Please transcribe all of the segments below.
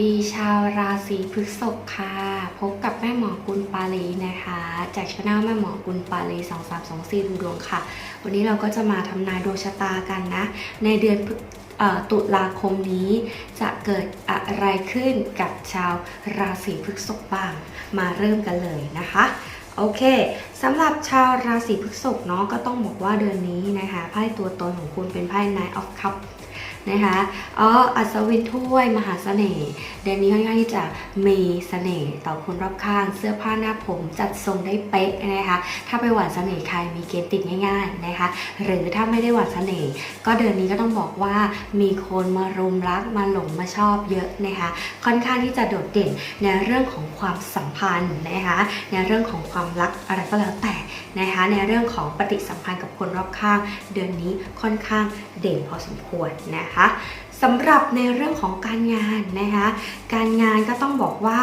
ดีชาวราศีพฤษภค่ะ พบกับแม่หมอกุลปาลีนะคะ จากช่องแม่หมอกุลปาลี2324ดูดวงค่ะ วันนี้เราก็จะมาทำนายดวงชะตากันนะ ในเดือนตุลาคมนี้จะเกิดอะไรขึ้นกับชาวราศีพฤษภบ้าง มาเริ่มกันเลยนะคะโอเคสำหรับชาวราศีพฤษภเนาะก็ต้องบอกว่าเดือนนี้นะคะไพ่ตัวตนของคุณเป็นไพ่ Knight of cups นะคะอ๋ออัศวินถ้วยมหาเสน่ห์เดือนนี้ค่อนข้างที่จะมีเสน่ห์ต่อคนรอบข้าง เสื้อผ้าหน้าผมจัดทรงได้เป๊ะนะคะถ้าไปหวานเสน่ห์ใครมีเกณฑ์ติดง่ายๆนะคะหรือถ้าไม่ได้หวานเสน่ห์ก็เดือนนี้ก็ต้องบอกว่ามีคนมารุมรักมาหลงมาชอบเยอะนะคะค่อนข้างที่จะโดดเด่นในเรื่องของความสัมพันธ์นะคะในเรื่องของความรักอะไรก็แล้วแต่นะคะในเรื่องของปฏิสัมพันธ์กับคนรอบข้าง เดือนนี้ค่อนข้างเด่นพอสมควรนะคะ哈。 สำหรับในเรื่องของการงานนะคะการงานก็ต้องบอกว่า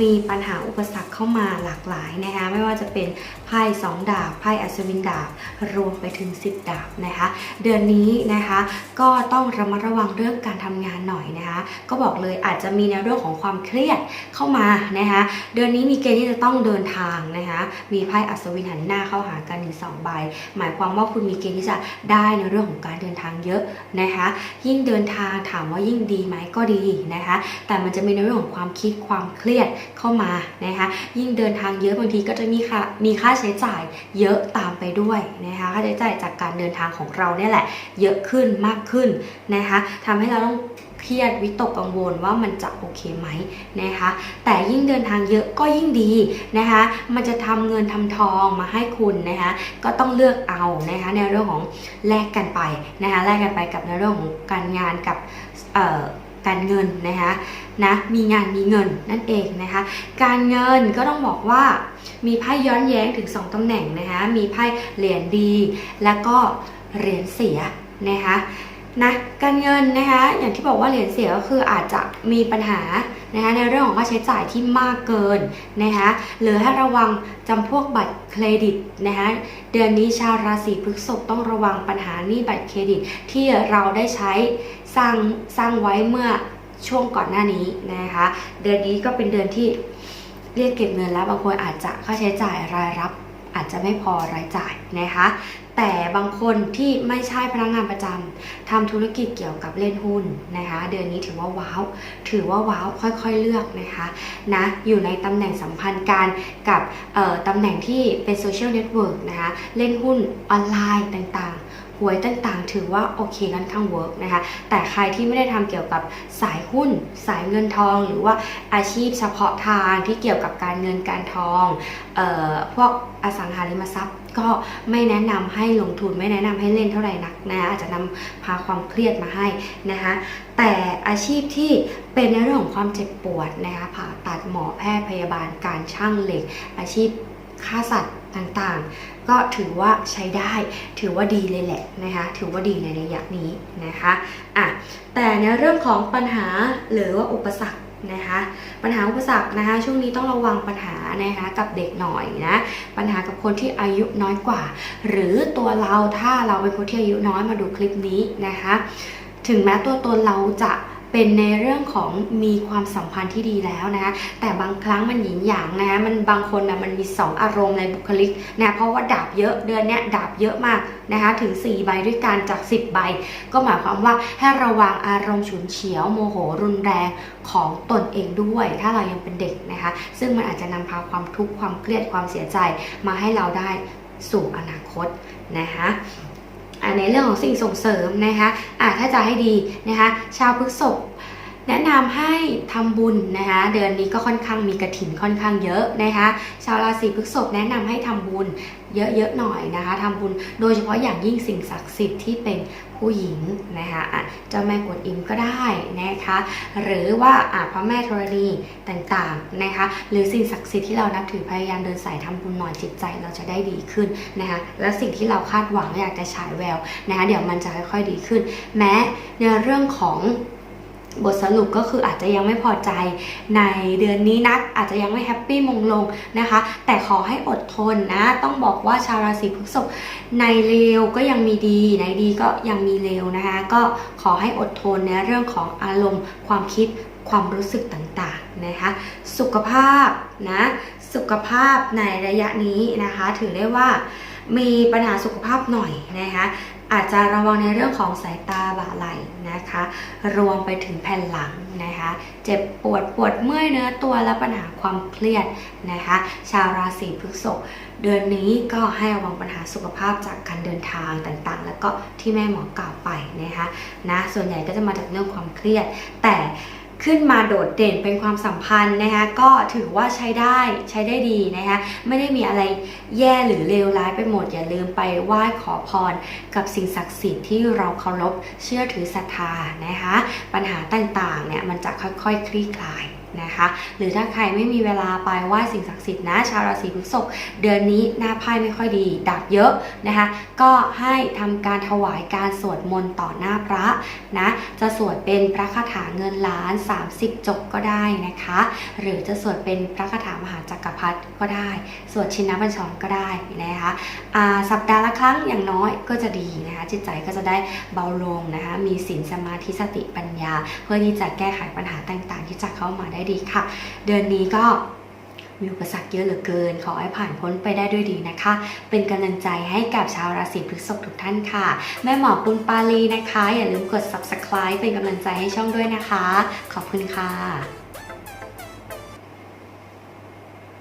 มีปัญหาอุปสรรคเข้ามาหลากหลายนะคะไม่ว่าจะเป็นไพ่สองดาบไพ่อัศวินดาบรวมไปถึง 10 ดาบนะคะเดือนนี้นะคะก็ต้องระมัดระวังเรื่องการทำงานหน่อยนะคะก็บอกเลยอาจจะมีในเรื่องของความเครียดเข้ามานะคะเดือนนี้มีเกณฑ์ที่จะต้องเดินทางนะคะมีไพ่อัศวินหันหน้าเข้าหากันถึงสองใบ หมายความว่าคุณมีเกณฑ์ที่จะได้ในเรื่องของการเดินทางเยอะนะคะยิ่งเดินทางถามว่ายิ่งดีไหมก็ดีนะคะ แต่มันจะมีในเรื่องของความคิดความเครียดเข้ามานะคะ ยิ่งเดินทางเยอะบางทีก็จะมีค่ามีค่าใช้จ่ายเยอะตามไปด้วยนะคะค่าใช้จ่ายจากการเดินทางของเราเนี่ยแหละ เยอะขึ้นมากขึ้นนะคะทำให้เราต้อง เครียดวิตกกังวลว่ามันจะโอเคไหมนะคะแต่ยิ่งเดินทางเยอะก็ยิ่งดีนะคะมันจะทำเงินทำทองมาให้คุณนะคะก็ต้องเลือกเอานะคะในเรื่องของแลกกันไปนะคะแลกกันไปกับในเรื่องของการงานกับการเงินนะคะนะมีงานมีเงินนั่นเองนะคะการเงินก็ต้องบอกว่ามีไพ่ย้อนแย้งถึง 2ตำแหน่งนะคะมีไพ่เหรียญดี แล้วก็เหรียญเสียนะคะ นะการเงินนะคะอย่างที่บอกว่าเหรียญเสียก็คืออาจจะมีปัญหานะคะในเรื่องของค่าใช้จ่ายที่มากเกินนะคะหรือให้ระวังจำพวกบัตรเครดิตนะคะเดือนนี้ชาวราศีพฤษภต้องระวังปัญหาหนี้บัตรเครดิตที่เราได้ใช้สร้างสร้างไว้เมื่อช่วงก่อนหน้านี้นะคะเดือนนี้ก็เป็นเดือนที่เรียกเก็บเงินแล้วบางคนอาจจะค่าใช้จ่ายรายรับ อาจจะไม่พอรายจ่ายนะคะ แต่บางคนที่ไม่ใช่พนักงานประจำทำธุรกิจเกี่ยวกับเล่นหุ้นนะคะ เดือนนี้ถือว่าว้าว ถือว่าว้าวค่อยๆเลือกนะคะนะอยู่ในตำแหน่งสัมพันธ์การกับตำแหน่งที่เป็นโซเชียลเน็ตเวิร์กนะคะ เล่นหุ้นออนไลน์ต่างๆ หวยต่างๆ ถือว่าโอเคค่อนข้างเวิร์กนะคะ แต่ใครที่ไม่ได้ทำเกี่ยวกับสายหุ้น สายเงินทอง หรือว่าอาชีพเฉพาะทางที่เกี่ยวกับการเงินการทองเอ่อพวกอสังหาริมทรัพย์ก็ไม่แนะนำให้ลงทุนไม่แนะนำให้เล่นเท่าไหร่นักนะคะอาจจะนำพาความเครียดมาให้นะคะแต่อาชีพที่เป็นในเรื่องของความเจ็บปวดนะคะผ่าตัดหมอแพทย์พยาบาลการช่างเหล็ก อาชีพฆ่าสัตว์ ต่างๆ ก็ถือว่าใช้ได้ ถือว่าดีเลยแหละนะคะ ถือว่าดีในระยะนี้นะคะอะแต่ในเรื่องของปัญหาหรือว่าอุปสรรคนะคะปัญหาอุปสรรคนะคะช่วงนี้ต้องระวังปัญหานะคะกับเด็กหน่อยนะปัญหากับคนที่อายุน้อยกว่า หรือตัวเราถ้าเราเป็นคนที่อายุน้อยมาดูคลิปนี้นะคะถึงแม้ตัวตนเราจะ เป็นในเรื่องของมีความสัมพันธ์ที่ดีแล้วนะคะแต่บางครั้งมันหยินหยางนะคะมันบางคนนะมันมี 2 อารมณ์ในบุคลิกนะเพราะว่าดาบเยอะเดือนเนี้ยดาบเยอะมากนะคะถึง 4 ใบด้วยกันจาก 10 ใบ ก็หมายความว่าให้ระวังอารมณ์ฉุนเฉียวโมโหรุนแรงของตนเองด้วย ถ้าเรายังเป็นเด็กนะคะ ซึ่งมันอาจจะนำพาความทุกข์ความเครียดความเสียใจมาให้เราได้สู่อนาคตนะคะ ในเรื่องของสิ่งส่งเสริมนะคะะถ้าจะให้ดีนะคะ ชาวพฤษภ แนะนำให้ทำบุญนะคะเดือนนี้ก็ค่อนข้างมีกระถินค่อนข้างเยอะนะคะชาวราศีพฤษภแนะนำให้ทำบุญเยอะๆหน่อยนะคะทำบุญโดยเฉพาะอย่างยิ่งสิ่งศักดิ์สิทธิ์ที่เป็นผู้หญิงนะคะเจ้าแม่กวนอิมก็ได้นะคะหรือว่าอะพระแม่ธรณีต่างๆนะคะหรือสิ่งศักดิ์สิทธิ์ที่เรานับถือพยายามเดินสายทำบุญหน่อยจิตใจเราจะได้ดีขึ้นนะคะและสิ่งที่เราคาดหวังอยากจะฉายแววนะคะเดี๋ยวมันจะค่อยๆดีขึ้น แม้ในเรื่องของ บทสรุปก็คืออาจจะยังไม่พอใจในเดือนนี้นัก อาจจะยังไม่แฮปปี้มงลงนะคะ แต่ขอให้อดทนนะ ต้องบอกว่าชาวราศีพฤษภในเลวก็ยังมีดีในดีก็ยังมีเลวนะคะ ก็ขอให้อดทนในเรื่องของอารมณ์ ความคิดความรู้สึกต่างๆนะคะ สุขภาพนะสุขภาพในระยะนี้นะคะ ถือได้ว่ามีปัญหาสุขภาพหน่อยนะคะ อาจจะระวังในเรื่องของสายตาบ่าไหล่นะคะ รวมไปถึงแผ่นหลังนะคะ เจ็บปวดปวดเมื่อยเนื้อตัวและปัญหาความเครียดนะคะ ชาวราศีพฤษภเดือนนี้ก็ให้ระวังปัญหาสุขภาพจากการเดินทางต่างๆ แล้วก็ที่แม่หมอกล่าวไปนะคะนะส่วนใหญ่ก็จะมาจากเรื่องความเครียดแต่ ขึ้นมาโดดเด่นเป็นความสัมพันธ์นะคะก็ถือว่าใช้ได้ใช้ได้ดีนะคะไม่ได้มีอะไรแย่หรือเลวร้ายไปหมด อย่าลืมไปไหว้ขอพรกับสิ่งศักดิ์สิทธิ์ที่เราเคารพเชื่อถือศรัทธานะคะปัญหาต่างๆเนี่ยมันจะค่อยๆคลี่คลาย นะคะ หรือถ้าใครไม่มีเวลาไปไหว้สิ่งศักดิ์สิทธิ์นะ ชาวราศีพฤษภเดือนนี้หน้าไพ่ไม่ค่อยดี ดับเยอะนะคะ ก็ให้ทำการถวายการสวดมนต์ต่อหน้าพระนะ จะสวดเป็นพระคาถาเงินล้าน 30 จบก็ได้นะคะ หรือจะสวดเป็นพระคาถามหาจักรพรรดิก็ได้ สวดชินบัญชรก็ได้นะคะสัปดาห์ละครั้งอย่างน้อยก็จะดีนะคะ จิตใจก็จะได้เบาลงนะคะ มีศีลสมาธิสติปัญญา เพื่อที่จะแก้ไขปัญหาต่างๆ ที่จะเข้ามาได้ดีค่ะ เดือนนี้ก็มีอุปสรรคเยอะเหลือเกิน ขอให้ผ่านพ้นไปได้ด้วยดีนะคะ เป็นกำลังใจให้กับชาวราศีพฤษภทุกท่านค่ะ แม่หมอปุณปาลีนะคะ อย่าลืมกด subscribe เป็นกำลังใจให้ช่องด้วยนะคะ ขอบคุณค่ะ